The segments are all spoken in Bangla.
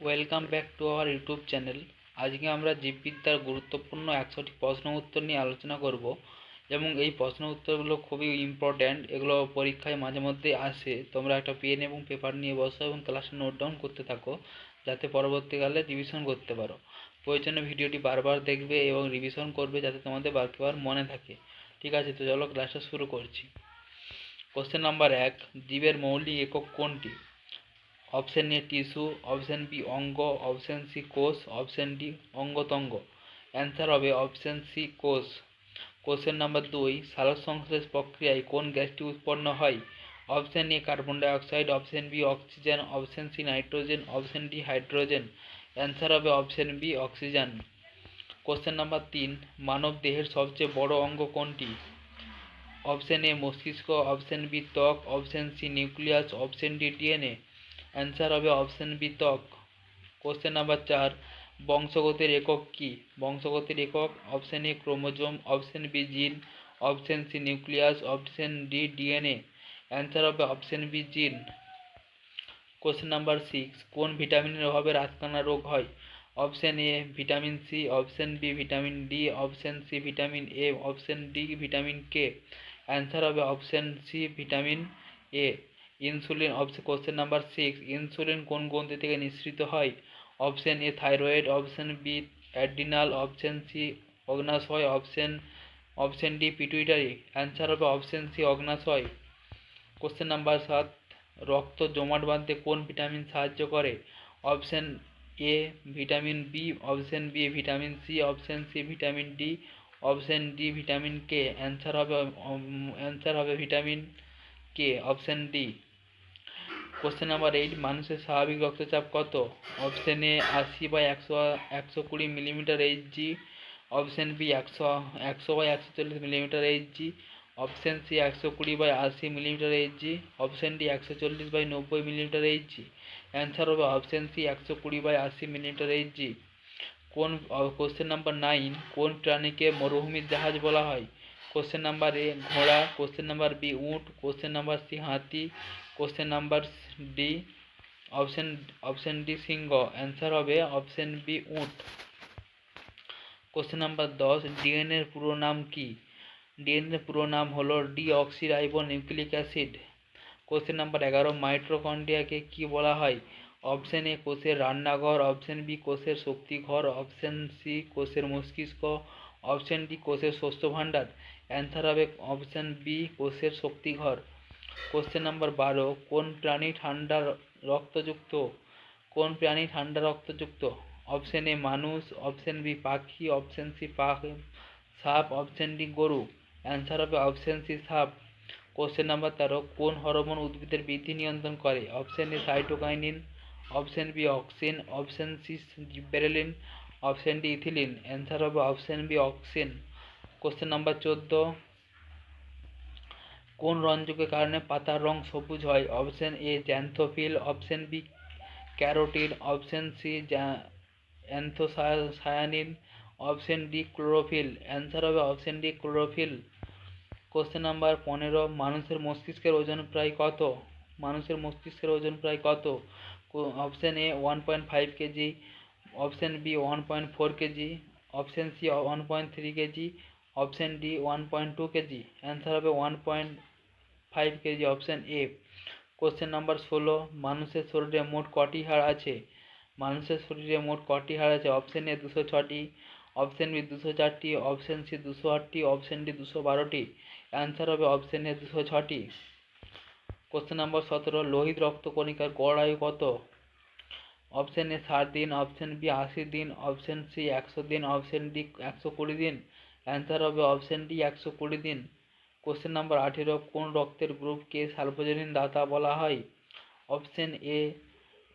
Welcome back to our YouTube channel. আজকে আমরা জীববিদ্যার গুরুত্বপূর্ণ একশোটি প্রশ্ন উত্তর নিয়ে আলোচনা করব এবং এই প্রশ্ন উত্তরগুলো খুবই ইম্পর্ট্যান্ট এগুলো পরীক্ষায় মাঝে মধ্যে আসে। তোমরা একটা পেন এবং পেপার নিয়ে বসো এবং ক্লাসে নোট ডাউন করতে থাকো, যাতে পরবর্তীকালে রিভিশন করতে পারো। প্রয়োজনে ভিডিওটি বারবার দেখবে এবং রিভিশন করবে যাতে তোমাদের বারবার মনে থাকে। ঠিক আছে, তো চলো ক্লাসটা শুরু করছি। কোশ্চেন নাম্বার এক, জীবের মৌলিক একক কোনটি? Option A tissue option B অঙ্গ অপশন সি কোষ অপশন ডি অঙ্গতঙ্গ অ্যান্সার হবে অপশন সি কোষ কোশ্চেন নাম্বার দুই, সালোক সংশ্লেষ প্রক্রিয়ায় কোন গ্যাসটি উৎপন্ন হয়? Option A carbon dioxide option B oxygen option C nitrogen option D hydrogen answer হবে option B oxygen question number তিন, মানব দেহের সবচেয়ে বড় অঙ্গ কোনটি? অপশন এ মস্তিষ্ক. অপশন বি ত্বক. Option C nucleus option D DNA answer হবে অপশন বি ত্বক। কোশ্চেন নাম্বার চার, বংশগতির একক কী? বংশগতির একক option A chromosome option B gene option C nucleus option D DNA answer হবে option B gene question number six কোন ভিটামিনের অভাবে রাতকানা রোগ হয়? Option A vitamin C option B vitamin D option C vitamin A option D vitamin K answer হবে option C vitamin A insulin option question number six insulin কোন গ্রন্থি থেকে নিঃসৃত হয়? Option A thyroid option B adrenal option C অগ্নাশয় option option D pituitary answer হবে অপশন সি অগ্নাশয়। কোশ্চেন নাম্বার সাত, রক্ত জমাট বাঁধতে কোন ভিটামিন সাহায্য করে? Option A vitamin B option B vitamin C option C vitamin D option D vitamin K answer হবে অ্যান্সার হবে vitamin K option D question number eight মানুষের স্বাভাবিক রক্তচাপ কত? অপশন এ আশি বাই একশো একশো কুড়ি millimetre H G option B একশো একশো বাই একশো চল্লিশ millimetre H G option C একশো কুড়ি বাই আশি millimetre H G option D একশো চল্লিশ বাই নব্বই মিলিমিটার এইচ জি অ্যান্সার হবে অপশন সি একশো কুড়ি বাই আশি মিলিমিটার এইচ জি কোন কোশ্চেন নাম্বার নাইন কোন প্রাণীকে মরুভূমির জাহাজ বলা হয়? কোশ্চেন নাম্বার এ ঘোড়া। কোশ্চেন নাম্বার বি উট। কোশ্চেন নাম্বার সি হাতি। Question number D, option option D সিংহ অ্যান্সার হবে অপশন বি উট। কোশ্চেন নাম্বার দশ ডিএনএর পুরো নাম কি? ডিএনএর পুরো নাম হলো deoxyribonucleic acid. Question number এগারো মাইট্রোকন্ড্রিয়াকে কি বলা হয়? অপশন এ কোষের রান্নাঘর। অপশন বি কোষের শক্তিঘর। অপশন সি কোষের মস্তিষ্ক। অপশন ডি কোষের শস্য ভাণ্ডার। অ্যান্সার হবে অপশন বি কোষের শক্তিঘর। কোশ্চেন নাম্বার বারো কোন প্রাণী ঠান্ডা রক্তযুক্ত? কোন প্রাণী ঠান্ডা রক্তযুক্ত? অপশন এ মানুষ। অপশন বি পাখি। অপশন সি সাপ। অপশন ডি গরু। অ্যান্সার হবে অপশন সি সাপ। কোশ্চেন নাম্বার তেরো, কোন হরমোন উদ্ভিদের বৃদ্ধি নিয়ন্ত্রণ করে? Option A cytokinin option B auxin option C gibberellin option D ethylene answer হবে option B auxin question number চোদ্দ কোন রঞ্জকের কারণে পাতার রং সবুজ হয়? Option A xanthophyll. Option B carotene. Option C anthocyanin. Option D chlorophyll. Answer হবে option D chlorophyll. Question number পনেরো, মানুষের মস্তিষ্কের ওজন প্রায় কত? মানুষের মস্তিষ্কের ওজন প্রায় কত? Option A one point five KG. Option B one point four KG. Option C one point three KG. Option D one point two KG. Answer হবে one point five KG option A question number ষোলো, মানুষের শরীরে মোট কটি হাড় আছে? মানুষের শরীরে মোট কটি হাড় আছে? অপশন এ দুশো ছটি অপশন বি দুশো চারটি অপশন সি দুশো আটটি অপশন ডি দুশো বারোটি। অ্যান্সার হবে অপশন এ দুশো ছটি। কোশ্চেন নাম্বার সতেরো, লোহিত রক্তকণিকার গড় আয়ু কত? অপশন এ ষাট দিন অপশন বি আশি দিন অপশন সি একশো দিন অপশন ডি একশো কুড়ি দিন। অ্যান্সার হবে অপশন ডি একশো কুড়ি দিন। কোশ্চেন নাম্বার আঠেরো, কোন রক্তের গ্রুপকে সার্বজনীন দাতা বলা হয়? Option A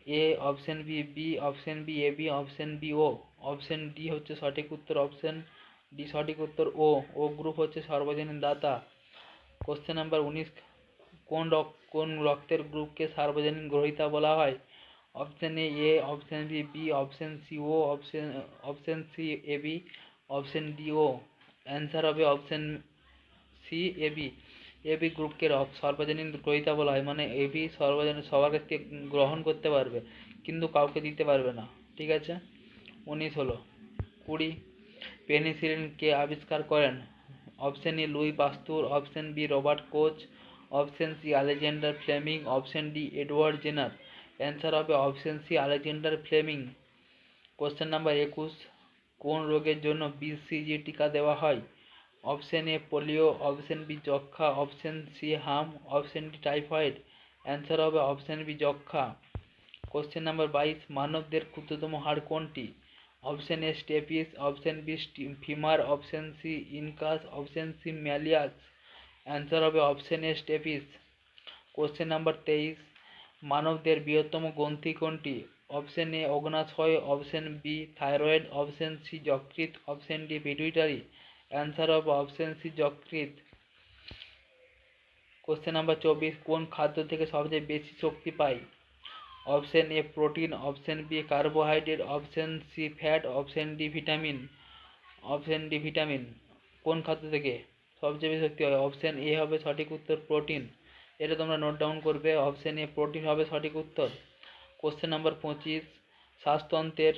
A option B B option B A B option B O option D হচ্ছে সঠিক উত্তর অপশন ডি সঠিক উত্তর ও ও গ্রুপ হচ্ছে সর্বজনীন দাতা। কোশ্চেন নাম্বার উনিশ, কোন রক, কোন রক্তের গ্রুপকে সার্বজনীন গ্রহিতা বলা হয়? Option A A option B B option C O option option C A B option D O answer হবে option C A B. AB গ্রুপকে রব- সর্বজনীন গ্রহীতা বলা হয়। মানে এবি সর্বজনীন, সবার কাছ থেকে গ্রহণ করতে পারবে, কিন্তু কাউকে দিতে পারবে না। ঠিক আছে? উনিশ হলো। কুড়ি, পেনিসিলিন কে আবিষ্কার করেন? Option A Louis Pasteur, option B Robert Koch, option C Alexander Fleming, option D Edward Jenner. Answer হবে option C Alexander Fleming. Question number একুশ, কোন রোগের জন্য বিসিজি টিকা দেওয়া হয়? Option A polio, option B যক্ষা অপশন সি হাম, অপশন ডি টাইফয়েড। অ্যান্সার হবে অপশন বি যক্ষা কোশ্চেন নাম্বার বাইশ, মানবদের ক্ষুদ্রতম হাড় কোনটি? Option A stapes, option B femur, option C incus, option C malleus answer হবে option A stapes. Question number তেইশ, মানবদের বৃহত্তম গ্রন্থি কোনটি? অপশন এ অগ্নাশয়, option B thyroid, option C যকৃৎ, অপশন ডি পিটুইটারি। অ্যান্সার হবে অপশন সি যকৃৎ। কোশ্চেন নাম্বার চব্বিশ, কোন খাদ্য থেকে সবচেয়ে বেশি শক্তি পাই? Option A protein option B carbohydrate option C fat option D vitamin option D vitamin কোন খাদ্য থেকে সবচেয়ে বেশি শক্তি হয় অপশন এ হবে সঠিক উত্তর প্রোটিন এটা তোমরা নোট ডাউন করবে। অপশন এ প্রোটিন হবে সঠিক উত্তর। কোশ্চেন নাম্বার পঁচিশ, শ্বাসতন্ত্রের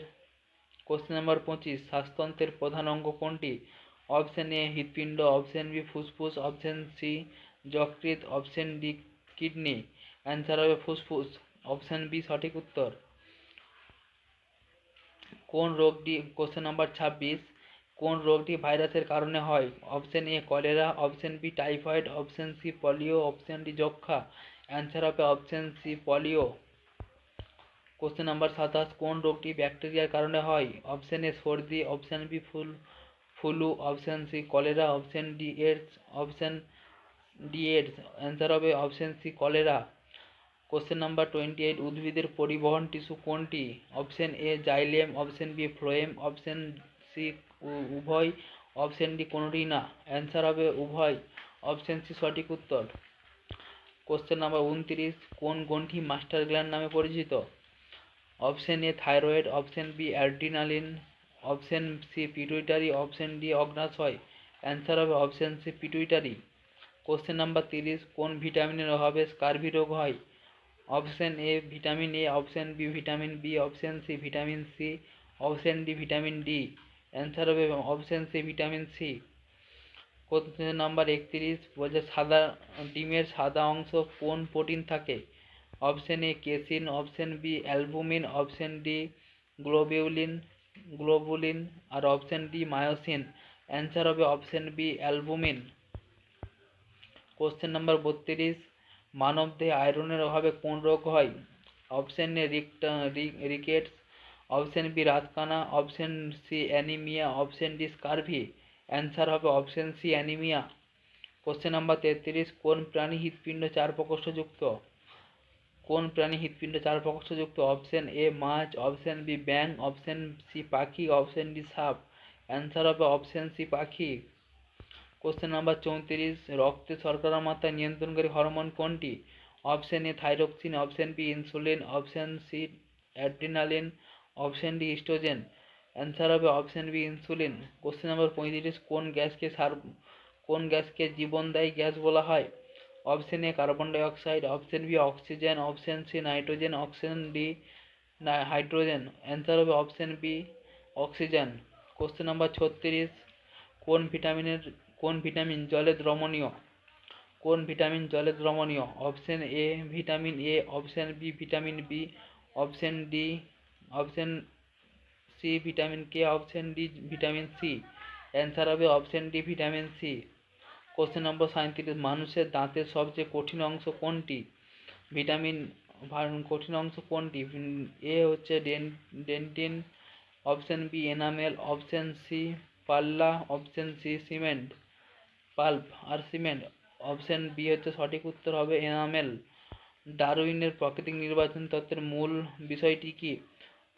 কোশ্চেন নাম্বার পঁচিশ, শ্বাসতন্ত্রের প্রধান অঙ্গ কোনটি? অপশন এ হৃৎপিণ্ড, অপশন বি ফুসফুস, অপশন সি যকৃৎ, অপশন ডি কিডনি। অ্যান্সার হবে ফুসফুস, অপশন বি সঠিক উত্তর। কোন রোগটি কোশ্চেন নাম্বার ছাব্বিশ, কোন রোগটি ভাইরাসের কারণে হয়? Option A cholera, option B typhoid, option C polio, option D যক্ষা। অ্যান্সার হবে option C polio. Question number সাতাশ, কোন রোগটি ব্যাকটেরিয়ার কারণে হয়? অপশন এ সর্দি, অপশন বি ফুল flu, option C, cholera, option D, AIDS, option D, AIDS. Answer হবে option C, cholera. Question number twenty eight উদ্ভিদের পরিবহন টিস্যু কোনটি? Option A xylem option B phloem option C উভয় অপশন ডি কোনোটি না। অ্যান্সার হবে উভয়। অপশন সি সঠিক উত্তর। কোশ্চেন নাম্বার উনত্রিশ, কোন গ্রন্থি মাস্টার গ্ল্যান্ড নামে পরিচিত? Option A thyroid option B adrenaline option C pituitary option D অগ্নাশয় অ্যান্সার হবে option C pituitary question number তিরিশ, কোন ভিটামিনের অভাবে স্কারভি রোগ হয়? Option A vitamin A option B vitamin B option C vitamin C option D vitamin D answer হবে option C vitamin C question number একত্রিশ, বলছে সাদা, ডিমের সাদা অংশ কোন প্রোটিন থাকে? Option A casein option B albumin option D globulin globulin R option D myosin. Answer হবে option B, albumin. Question number বত্রিশ, মানবদেহে আয়রনের অভাবে কোন রোগ হয়? Option A rickets option B রাতকানা। Option C anaemia option D scurvy answer হবে option C anaemia question number তেত্রিশ, কোন প্রাণী হৃৎপিণ্ড চার প্রকোষ্ঠযুক্ত কোন প্রাণী হৃৎপিণ্ড চার প্রকোষ্ঠযুক্ত অপশন এ, মাছ। অপশন বি ব্যাং অপশন সি, পাখি। অপশন ডি, সাপ। অ্যান্সার হবে অপশন সি, পাখি। কোশ্চেন নাম্বার চৌত্রিশ, রক্তে শর্করা মাত্রা নিয়ন্ত্রণকারী হরমোন কোনটি? Option A, thyroxine. Option B, insulin. Option C, adrenaline. Option D oestrogen answer হবে option B, insulin. Question number পঁয়ত্রিশ, কোন গ্যাসকে সার কোন গ্যাসকে জীবনদায়ী গ্যাস বলা হয়? Option A carbon dioxide option B oxygen option C nitrogen option D hydrogen answer হবে option B oxygen question number ছত্রিশ, কোন ভিটামিনের কোন ভিটামিন জলে দ্রবণীয়? কোন ভিটামিন জলে দ্রবণীয়? Option A vitamin A option B vitamin B option D option C vitamin K option D vitamin C answer হবে option D vitamin C question number সাঁত্রিশ মানুষের দাঁতের সবচেয়ে কঠিন অংশ কোনটি? ভিটামিন কঠিন অংশ কোনটি? এ হচ্ছে dentine option B enamel option C পাল্লা অপশন সি সিমেন্ট পাল্প আর সিমেন্ট অপশন বি হচ্ছে সঠিক উত্তর হবে এনামেল ডারউইনের প্রাকৃতিক নির্বাচন তত্ত্বের মূল বিষয়টি কি?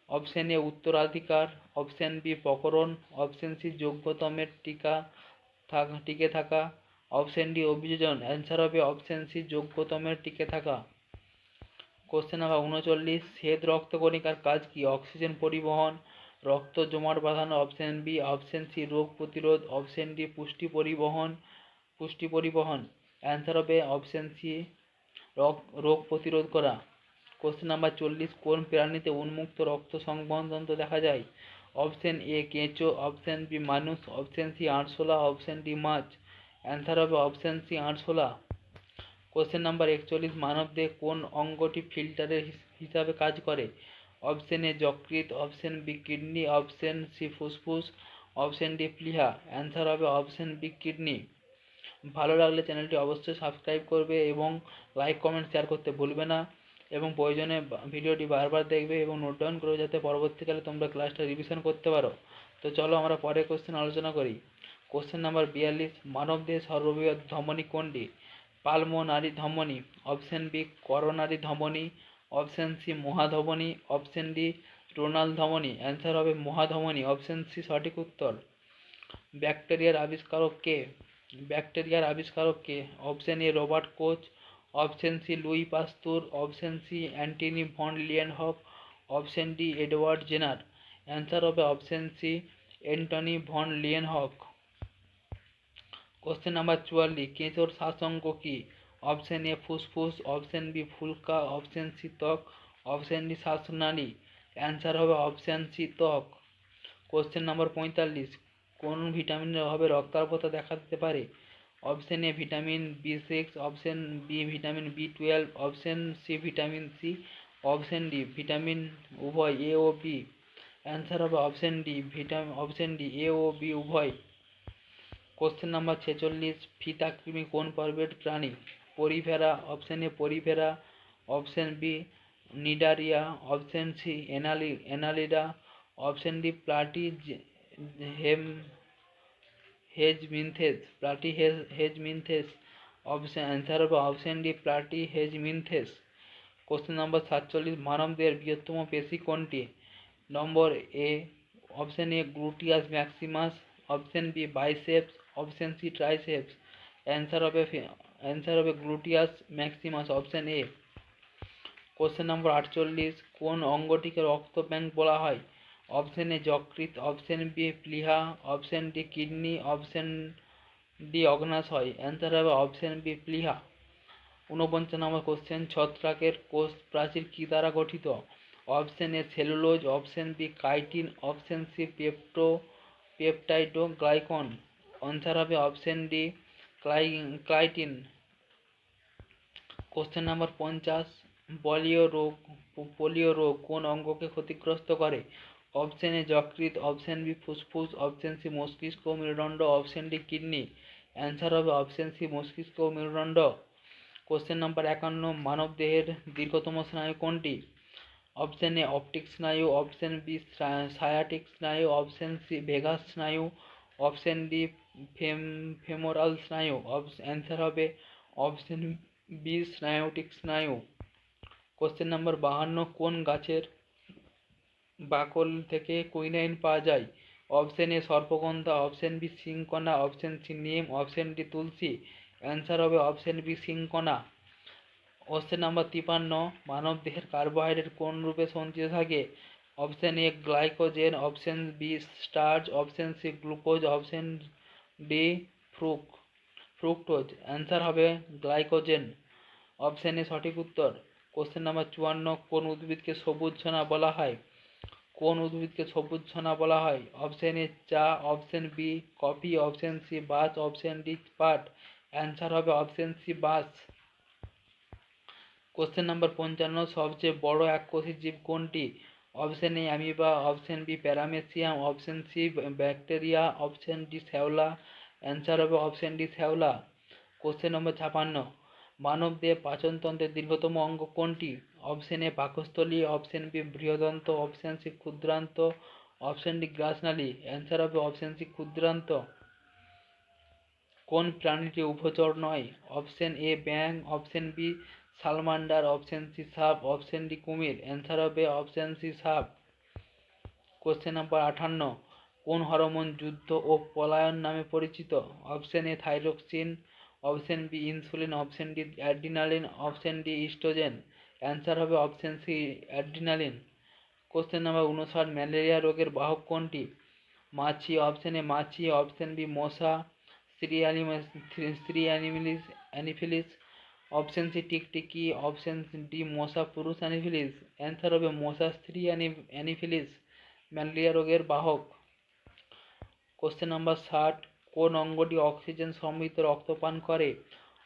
অপশন এ উত্তরাধিকার অপশন বি প্রকরণ অপশন সি যোগ্যতমের টিকা টিকে থাকা অপশন ডি, অভিযোজন। অ্যান্সার হবে অপশন সি যোগ্যতমের টিকে থাকা। কোশ্চেন নাম্বার উনচল্লিশ, শ্বেত রক্তকণিকার কাজ কি? অক্সিজেন পরিবহন, রক্ত জমাট বাঁধানো অপশন বি অপশন সি রোগ প্রতিরোধ অপশন ডি পুষ্টি পরিবহন পুষ্টি পরিবহন। অ্যান্সার হবে অপশন সি রোগ প্রতিরোধ করা। কোশ্চেন নাম্বার চল্লিশ, কোন প্রাণীতে উন্মুক্ত রক্ত সংবহনতন্ত্র দেখা যায়? অপশন এ কেঁচো অপশন বি মানুষ অপশন সি আরশোলা অপশন ডি মাছ। অ্যান্সার হবে অপশন সি আরশোলা কোশ্চেন নাম্বার একচল্লিশ মানবদেহে কোন অঙ্গটি ফিল্টারের হিস- হিসাবে কাজ করে? অপশন এ যকৃৎ, option B kidney, option C ফুসফুস, অপশন ডি প্লিহা। অ্যান্সার হবে অপশন বি কিডনি। ভালো লাগলে চ্যানেলটি অবশ্যই সাবস্ক্রাইব করবে এবং লাইক, কমেন্ট, শেয়ার করতে ভুলবে না এবং প্রয়োজনে ভিডিওটি বারবার দেখবে এবং নোট ডাউন করে যাতে পরবর্তীকালে তোমরা ক্লাসটা রিভিশন করতে পারো। তো চলো আমরা পরে কোশ্চেন আলোচনা করি। কোশ্চেন নাম্বার বিয়াল্লিশ মানবদেহের সর্ববৃহৎ ধমনী কোনটি? পালমোনারি ধমনী অপশন বি করোনারি ধমনী অপশন সি মহাধমনী অপশন ডি রোনাল ধমনী। অ্যান্সার হবে মহাধমনী অপশন সি সঠিক উত্তর। ব্যাকটেরিয়ার আবিষ্কারক কে? ব্যাকটেরিয়ার আবিষ্কারক কে? Option A Robert Koch option C Louis Pasteur option C Antony van Leeuwenhoek option D Edward Jenner. Answer হবে option C Antony van Leeuwenhoek. Question number চুয়াল্লিশ কেঁচোর শ্বাসঙ্গ কি অপশন এ ফুসফুস অপশন বি ফুলকা অপশন সি ত্বক অপশন ডি শ্বাসনালী অ্যান্সার হবে অপশন সি ত্বক কোশ্চেন নাম্বার পঁয়তাল্লিশ, কোন ভিটামিনের অভাবে রক্তাল্পতা দেখা দিতে পারে? Option A vitamin B six option B vitamin B twelve option C vitamin C option D vitamin উভয় এ ও বি অ্যান্সার হবে option D vitamin option D A O B উভয়. কোশ্চেন নাম্বার ছেচল্লিশ, ফিতা কৃমি কোন পর্বের প্রাণী? Porifera option A Porifera option B Cnidaria option C Denali, Annelida option D Platyhelminthes Platyhelminthes option answer হবে option D Platyhelminthes question number সাতচল্লিশ, মানবদের বৃহত্তম পেশি কোনটি? Number A option A gluteus maximus option B biceps option C triceps answer হবে অ্যান্সার হবে gluteus maximus option A question number আটচল্লিশ, কোন অঙ্গটিকে রক্ত ব্যাংক বলা হয়? অপশন এ যকৃৎ option B প্লিহা option D kidney option D অগ্নাশয় অ্যান্সার হবে অপশন বি প্লিহা। ঊনপঞ্চাশ নম্বর কোশ্চেন ছত্রাকের কোষ প্রাচীর কী দ্বারা গঠিত? Option A cellulose option B chitin option C pepto peptidoglycan answer হবে অপশন ডি, ক্লাই ক্লাইটিন। কোশ্চেন নাম্বার পঞ্চাশ পলিও রোগ, পোলিও রোগ কোন অঙ্গকে ক্ষতিগ্রস্ত করে? অপশন এ যকৃৎ। অপশন বি ফুসফুস। অপশন সি মস্তিষ্ক মেরুদণ্ড। Option D kidney. অ্যান্সার হবে অপশন সি মস্তিষ্ক মেরুদণ্ড। কোশ্চেন নাম্বার একান্ন মানবদেহের দীর্ঘতম স্নায়ু কোনটি? অপশন এ অপটিক স্নায়ু। অপশন বি সায়াটিক স্নায়ু। অপশন সি ভেগাস স্নায়ু। অপশন ডি ফেম, ফেমোরাল স্নায়ু অ্যান্সার হবে অপশন বি, স্নায়ুটিক স্নায়ু। কোশ্চেন নাম্বার বাহান্ন, কোন গাছের বাকল থেকে কুইনাইন পাওয়া যায়? Option A সর্পগন্ধা option B cinchona option C নিম অপশন ডি তুলসী। অ্যান্সার হবে option B cinchona question number তিপান্ন, মানব দেহের কার্বোহাইড্রেট কোন রূপে সঞ্চিত থাকে? Option A glycogen option B starch option C glucose option D ফ্রুক fructose answer হবে গ্লাইকোজেন অপশন সঠিক উত্তর। কোশ্চেন নাম্বার চুয়ান্ন, কোন উদ্ভিদকে সবুজ ছনা বলা হয়? কোন উদ্ভিদকে সবুজ ছনা বলা হয়? অপশন এ চা। Option B coffee option C বাস অপশন ডি পাট। অ্যান্সার হবে অপশন সি বাস কোশ্চেন নাম্বার পঞ্চান্ন, সবচেয়ে বড় এককোষী জীব কোনটি? Option A amoeba option B paramecium option C bacteria option D শ্যাওলা অ্যান্সার হবে অপশন ডি শ্যাওলা কোশ্চেন নম্বর ছাপান্ন. মানবদেহে পাচনতন্ত্রের দীর্ঘতম অঙ্গ কোনটি? অপশন এ পাকস্থলী অপশন বি বৃহদন্ত. অপশন সি ক্ষুদ্রান্ত. অপশন ডি গ্রাসনালী. অ্যান্সার হবে অপশন সি ক্ষুদ্রান্ত. কোন প্রাণীটি উভচর নয়? Option A bang option B salamander option C সাপ অপশন ডি কুমির। অ্যান্সার হবে অপশন সি সাপ কোশ্চেন নাম্বার আটান্ন কোন হরমোন যুদ্ধ ও পলায়ন নামে পরিচিত? Option A thyroxine, option B insulin, option D adrenaline, option D oestrogen. Answer হবে option C adrenaline. Question number উনষাট, ম্যালেরিয়া রোগের বাহক কোনটি? মাছি, অপশন এ মাছি, অপশন বি মশা স্ত্রী অ্যানিমাস স্ত্রী অ্যানিমিলিস অ্যানিফিলিস অপশন সি টিকটিকি অপশন ডি মশা, পুরুষ অ্যানিফিলিস অ্যান্সার হবে মশা, স্ত্রী অ্যানি- অ্যানিফিলিস ম্যালেরিয়া রোগের বাহক। কোশ্চেন নাম্বার ষাট, কোন অঙ্গটি অক্সিজেন সমৃদ্ধ রক্ত পান করে?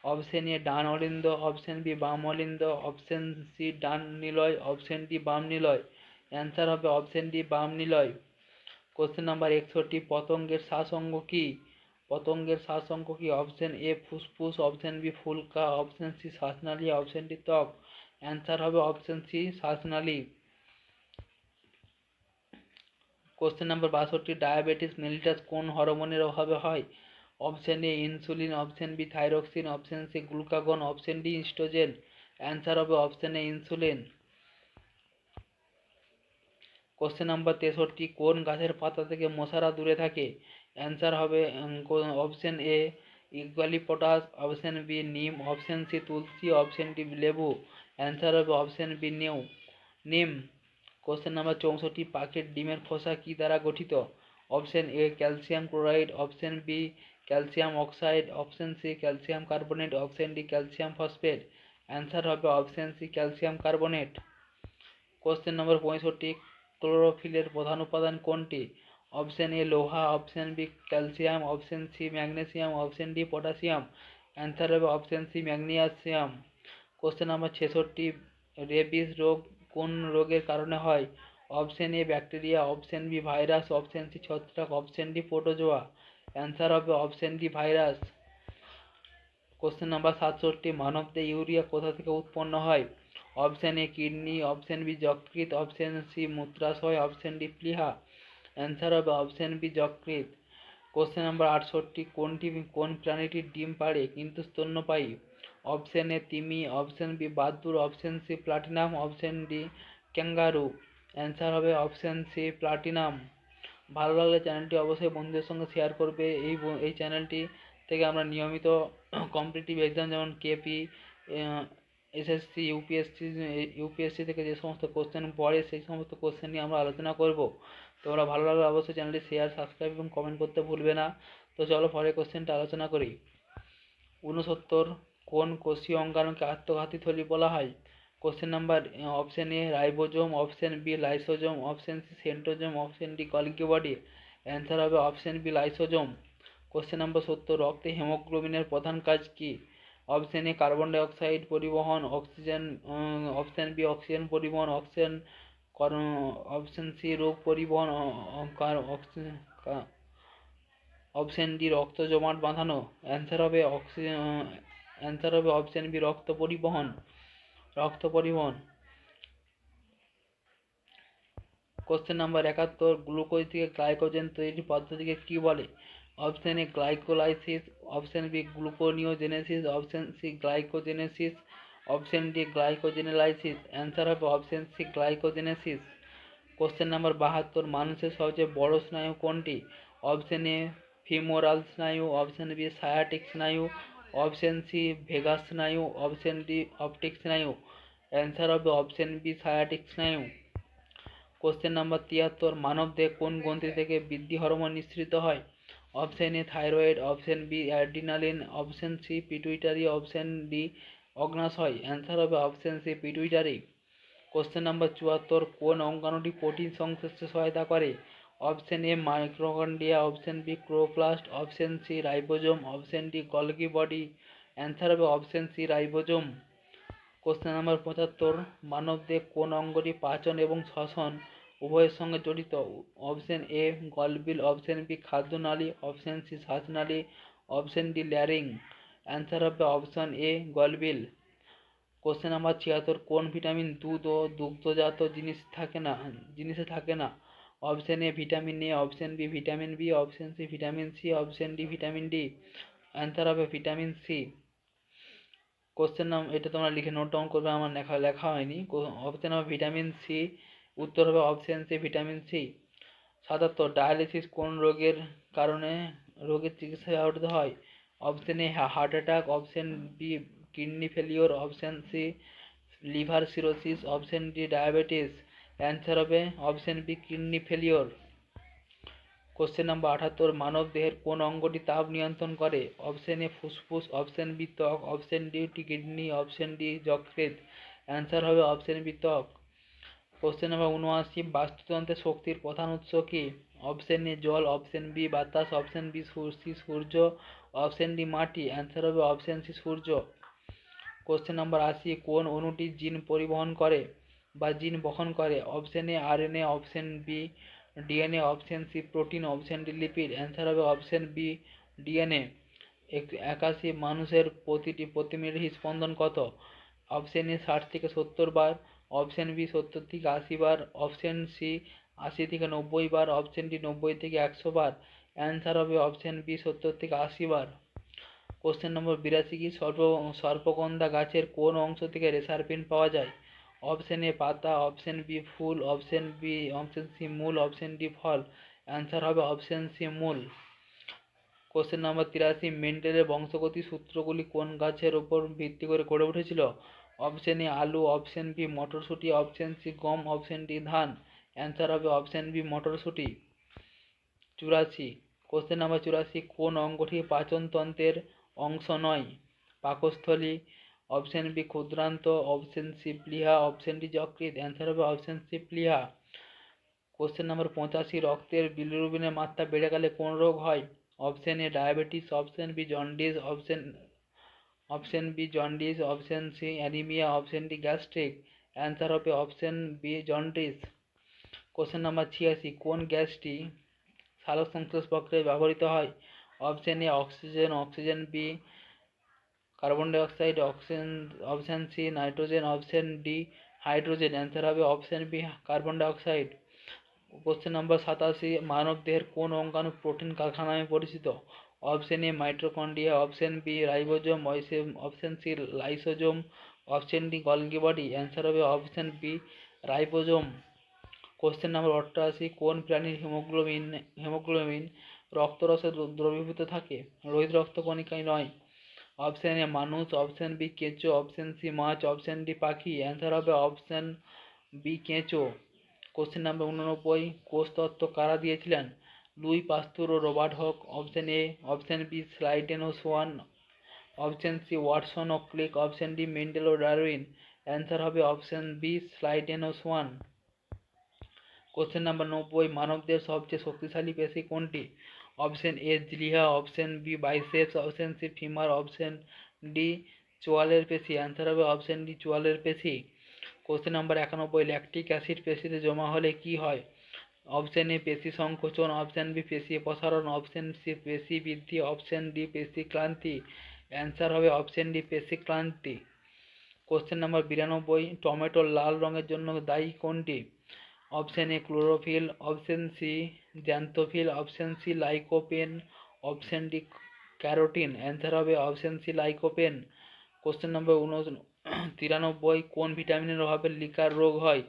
অপশন এ ডান অলিন্দ অপশন বি বাম অলিন্দ অপশন সি ডান নিলয়। অপশন ডি বাম নিলয়। অ্যান্সার হবে অপশন ডি বাম নিলয়। কোশ্চেন নাম্বার একষট্টি, পতঙ্গের শ্বাস অঙ্গ কি? পতঙ্গের শ্বাস অঙ্গ কি? অপশন এ ফুসফুস। অপশন বি ফুলকা। অপশন সি শ্বাসনালী। অপশন ডি ত্বক। অ্যান্সার হবে অপশন সি শ্বাসনালী। কোশ্চেন নাম্বার বাষট্টি, ডায়াবেটিস মেলিটাস কোন হরমোনের অভাবে হয়? Option A insulin. Option B thyroxine. Option C glucagon. Option D oestrogen. Answer হবে option A insulin. Question number তেষট্টি, কোন গাছের পাতা থেকে মশারা দূরে থাকে? অ্যান্সার হবে option A eucalyptus option B নিম অপশন সি তুলসী অপশন ডি লেবু। অ্যান্সার হবে অপশন বি নিউ নিম কোশ্চেন নাম্বার চৌষট্টি, পাখির ডিমের খোসা কী দ্বারা গঠিত? Option A calcium chloride option B calcium oxide option C calcium carbonate option D calcium phosphate answer হবে option C calcium carbonate question number পঁয়ষট্টি ক্লোরোফিলের প্রধান উপাদান কোনটি? অপশন এ লোহা, option B calcium, option C magnesium, option D potassium. Answer হবে option C magnesium. Question number ছেষট্টি, রেবিস রোগ কোন রোগের কারণে হয়? Option A bacteria, option B virus, option C ছত্রাক, অপশন ডি প্রোটোজোয়া। অ্যান্সার হবে option D virus. Question number সাতষট্টি, মানবদেহে ইউরিয়া কোথা থেকে উৎপন্ন হয়? Option A kidney option B যকৃৎ অপশন সি মূত্রাশয় অপশন ডি প্লিহা অ্যান্সার হবে অপশন বি যকৃৎ কোশ্চেন নাম্বার আটষট্টি, কোনটি, কোন প্রাণীটির ডিম পাড়ে কিন্তু স্তন্যপায়ী? অপশন এ তিমি. অপশন বি বাদুর option C platinum option D kangaroo answer হবে অপশন সি প্লাটিনাম ভালো লাগলে চ্যানেলটি অবশ্যই বন্ধুদের সঙ্গে শেয়ার করবে। এই এই চ্যানেলটি থেকে আমরা নিয়মিত কম্পিটিটিভ এক্সাম যেমন কেপি এসএসসি ইউপিএসসি ইউপিএসসি থেকে যে সমস্ত কোশ্চেন পড়ে, সেই সমস্ত কোশ্চেন নিয়ে আমরা আলোচনা করব। তোমরা ভালো লাগলে অবশ্যই চ্যানেলটি শেয়ার সাবস্ক্রাইব এবং কমেন্ট করতে ভুলবে না। তো চলো পরের কোশ্চেনটা আলোচনা করি। ঊনসত্তর, কোন কোষীয় অঙ্গাণুকে আত্মঘাতী থলি বলা হয়? Question number option A ribosome option B lysosome option C centrosome option D Golgi body answer হবে option B lysosome. Question number সত্তর, রক্তে হিমোগ্লোবিনের প্রধান কাজ কি? অপশন এ কার্বন ডাইঅক্সাইড পরিবহন, অক্সিজেন অপশন বি, অক্সিজেন পরিবহন, অক্সিজেন অপশন সি রোগ পরিবহন অপশন ডি রক্ত জমাট বাঁধানো, অ্যান্সার হবে অক্সিজেন অ্যান্সার হবে অপশন বি রক্ত পরিবহন রক্ত পরিবহন। কোশ্চেন নাম্বার একাত্তর, গ্লুকোজ থেকে গ্লাইকোজেন তৈরির পদ্ধতিকে কী বলে? Option A glycolysis option B gluconeogenesis option C glycogenesis option D glycogenolysis answer হবে option C glycogenesis question number বাহাত্তর, মানুষের সবচেয়ে বড় স্নায়ু কোনটি? অপশন এ ফিমোরাল স্নায়ু. অপশন বি সায়াটিক স্নায়ু. অপশন সি ভেগাস স্নায়ু. অপশন ডি অপটিক স্নায়ু. অ্যান্সার হবে অপশন বি সায়াটিক স্নায়ু. কোশ্চেন নাম্বার তিয়াত্তর মানবদেহে কোন গ্রন্থি থেকে বৃদ্ধি হরমোন নিঃসৃত হয়? Option A thyroid, option B adrenaline, option C pituitary, option D অগ্নাশয়। অ্যান্সার হবে option C pituitary. Question number চুয়াত্তর, কোন অঙ্গাণুটি প্রোটিন সংশ্লেষে সহায়তা করে? Option A মাইক্রোকন্ডিয়া option B chloroplast, option C ribosome, option D Golgi body. Answer হবে option C ribosome. Question number পঁচাত্তর, মানবদেহে কোন অঙ্গটি পাচন এবং শ্বসন উভয়ের সঙ্গে জড়িত। অপশন এ গলবিল অপশন বি খাদ্যনালী অপশন সি শ্বাসনালী অপশন ডি ল্যারিং অ্যান্সার হবে অপশন এ গলবিল কোশ্চেন নাম্বার ছিয়াত্তর, কোন ভিটামিন দুধ ও দুগ্ধজাত জিনিস থাকে না, জিনিসে থাকে না? Option A vitamin A option B vitamin B option C vitamin C option D vitamin D answer হবে ভিটামিন সি কোশ্চেন নাম এটা তোমরা লিখে নোট ডাউন করবে, আমার লেখা লেখা হয়নি। অপশন হবে ভিটামিন সি উত্তর হবে অপশন সি ভিটামিন সি সাতাত্তর ডায়ালিসিস কোন রোগের কারণে রোগের চিকিৎসা ব্যবহৃত হয়? Option A heart attack option B kidney failure option C liver cirrhosis option D diabetes answer হবে option B kidney failure question number আঠাত্তর মানব দেহের কোন অঙ্গটি তাপ নিয়ন্ত্রণ করে? অপশন এ ফুসফুস অপশন বি ত্বক option D kidney option D যকৃৎ। অ্যান্সার হবে অপশন বি ত্বক। কোশ্চেন নাম্বার উনআশি, বাস্তুতন্ত্রের শক্তির প্রধান উৎস কি? অপশন এ, জল, অপশন বি, বাতাস, অপশন বি, সি সূর্য, অপশন ডি, মাটি। অ্যান্সার হবে অপশন সি, সূর্য। কোশ্চেন নাম্বার আশি, কোন অণুটি জিন পরিবহন করে বা জিন বহন করে? Option A, RNA, option B, DNA, option C, protein, option D, lipid. Answer হবে অপশন বি, ডিএনএ। একাশি মানুষের প্রতিটি প্রতি মিনিটে হৃদস্পন্দন কত? অপশন এ, ষাট থেকে সত্তর বার। অপশন বি সত্তর থেকে আশি বার অপশন সি আশি থেকে নব্বই বার অপশন ডি নব্বই থেকে একশো বার। অ্যান্সার হবে অপশন বি সত্তর থেকে আশি বার। কোশ্চেন নম্বর বিরাশি কি? সর্প সর্পগন্ধা গাছের কোন অংশ থেকে রেশার পিন পাওয়া যায়? অপশন এ পাতা অপশন বি ফুল অপশন বি অপশন সি মূল অপশন ডি ফল। অ্যান্সার হবে অপশন সি মূল। কোশ্চেন নাম্বার তিরাশি মেন্ডেলের বংশগতি সূত্রগুলি কোন গাছের ওপর ভিত্তি করে গড়ে উঠেছিল? অপশন এ আলু অপশন বি মটরশুঁটি অপশন সি গম অপশন ডি ধান। অ্যান্সার হবে অপশন বি মটরশুঁটি। চুরাশি। কোশ্চেন নাম্বার চুরাশি, কোন অঙ্গটি পাচনতন্ত্রের অংশ নয়? পাকস্থলী অপশন বি ক্ষুদ্রান্ত অপশন সি প্লিহা অপশন ডি যকৃৎ। অ্যান্সার হবে অপশন সি প্লিহা। কোশ্চেন নাম্বার পঁচাশি, রক্তের বিলিরুবিনের মাত্রা বেড়ে গেলে কোন রোগ হয়? Option A diabetes option B jaundice option option B jaundice option C anaemia option D gastric. Answer হবে option B jaundice question number ছিয়াশি, কোন গ্যাসটি সালোক সংশ্লেষ প্রক্রিয়ায় ব্যবহৃত হয়? Option A oxygen oxygen B carbon dioxide, oxygen, option C nitrogen, option D hydrogen. Answer হবে option B carbon dioxide. Question number সাতাশি মানব দেহের কোন অঙ্গাণু প্রোটিন কারখানা নামে পরিচিত? Option A mitochondria option B ribosome option C lysosome option D Golgi body answer হবে option B ribosome question number অষ্টআশি, কোন প্রাণীর হিমোগ্লোবিন হিমোগ্লোবিন রক্তরসে দ্রবীভূত থাকে? রোহিত রক্তকণিকায় নয়। অপশন এ মানুষ. অপশন বি কেঁচো। অপশন সি মাছ। অপশন ডি পাখি। অ্যান্সার হবে অপশন বি কেঁচো। কোশ্চেন নাম্বার উননব্বই, কোষ তত্ত্ব কারা দিয়েছিলেন? Louis Pasteur O Robert Hooke, option A, option B Schleiden O Schwann option C, Watson ও ক্লিক, অপশন ডি, মেন্ডেল ও ডারউইন। অ্যান্সার হবে অপশন বি স্লাইডেন ও সোয়ান কোশ্চেন নাম্বার নব্বই, মানবদের সবচেয়ে শক্তিশালী পেশি কোনটি? Option A, জিলিহা, option B, biceps, option C, femur, option D, চোয়ালের পেশি। অ্যান্সার হবে অপশন ডি, চোয়ালের পেশি। কোশ্চেন নাম্বার একানব্বই, ল্যাকটিক অ্যাসিড পেশিতে জমা হলে কি হয়? অপশন এ পেশি সংকোচন। অপশন বি পেশি প্রসারণ। অপশন সি পেশি বৃদ্ধি। অপশন ডি পেশি ক্লান্তি। অ্যান্সার হবে অপশন ডি পেশি ক্লান্তি। কোশ্চেন নাম্বার বিরানব্বই টমেটোর লাল রঙের জন্য দায়ী কোনটি? Option A chlorophyll option C xanthophyll option C lycopene option D carotene answer হবে option C lycopene question number উন তিরানব্বই, কোন ভিটামিনের অভাবে লিকার রোগ হয়?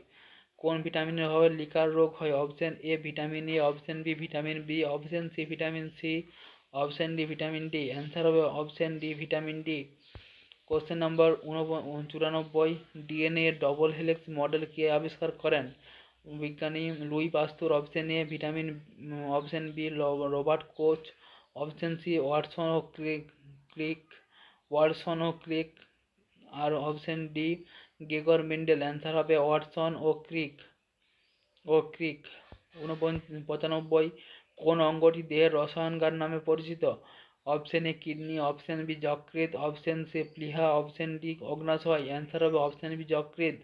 কোন ভিটামিনের অভাবে লিকার রোগ হয়? Option A vitamin A option B vitamin B option C vitamin C option D vitamin D answer হবে option D vitamin D question number চুরানব্বই। ডিএনএ ডবল হেলিক্স মডেল কে আবিষ্কার করেন? বিজ্ঞানী Louis Pasteur option A vitamin, option B Robert Koch. Option C Watson O Crick Crick Watson ও ক্রিক আর option D Gregor Mendel, answer হবে ওয়াটসন ও ক্রিক। ও ক্রিক পঁচানব্বই কোন অঙ্গটি দেহের রসায়নগার নামে পরিচিত? Option A kidney, option B যকৃৎ, অপশন সি প্লিহা, অপশন ডি অগ্নাশয়। অ্যান্সার হবে অপশন বি যকৃৎ।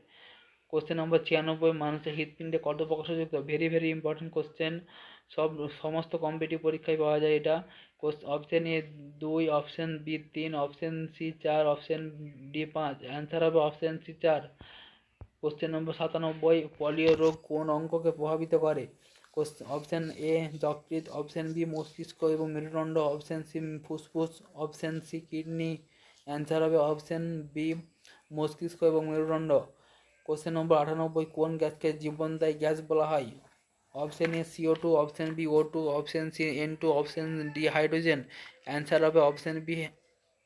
কোশ্চেন নম্বর ছিয়ানব্বই, মানুষের হৃৎপিণ্ডে কত প্রকাশযুক্ত ভেরি ভেরি ইম্পর্টেন্ট কোশ্চেন। সব, সমস্ত কম্পিটিভ পরীক্ষায় পাওয়া যায় এটা। অপশন এ দুই অপশন বি তিন অপশন সি চার অপশন ডি পাঁচ। অ্যান্সার হবে অপশন সি চার। কোশ্চেন নম্বর সাতানব্বই পলিও রোগ কোন অঙ্ককে প্রভাবিত করে? অপশন এ যকৃৎ অপশন বি মস্তিষ্ক এবং মেরুদণ্ড অপশন সি ফুসফুস অপশন সি কিডনি। অ্যান্সার হবে অপশন বি মস্তিষ্ক এবং মেরুদণ্ড। কোশ্চেন নম্বর আটানব্বই, কোন গ্যাসকে জীবনদায়ী গ্যাস বলা হয়? Option A CO two, option B O two, option C N two, option D hydrogen. Answer হবে option B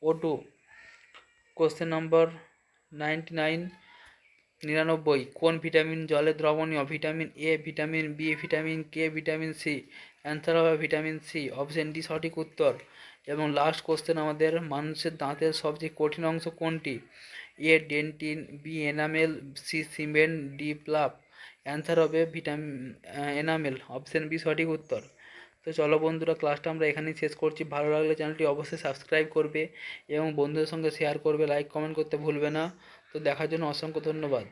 O two. Question number ninety nine, নিরানব্বই। কোন ভিটামিন জলে দ্রবণীয়? Vitamin A, vitamin B, vitamin K, vitamin C. Answer হবে ভিটামিন সি। অপশন ডি সঠিক উত্তর। এবং লাস্ট কোশ্চেন আমাদের, মানুষের দাঁতের সবচেয়ে কঠিন অংশ কোনটি? A, dentine, B, enamel, C, cement, D, pulp. Answer হবে ভিটামিন এনামেল, অপশান বি সঠিক উত্তর। তো চলো বন্ধুরা ক্লাসটা আমরা এখানেই শেষ করছি। ভালো লাগলে চ্যানেলটি অবশ্যই সাবস্ক্রাইব করবে এবং বন্ধুদের সঙ্গে শেয়ার করবে। লাইক কমেন্ট করতে ভুলবে না। তো দেখার জন্য অসংখ্য ধন্যবাদ।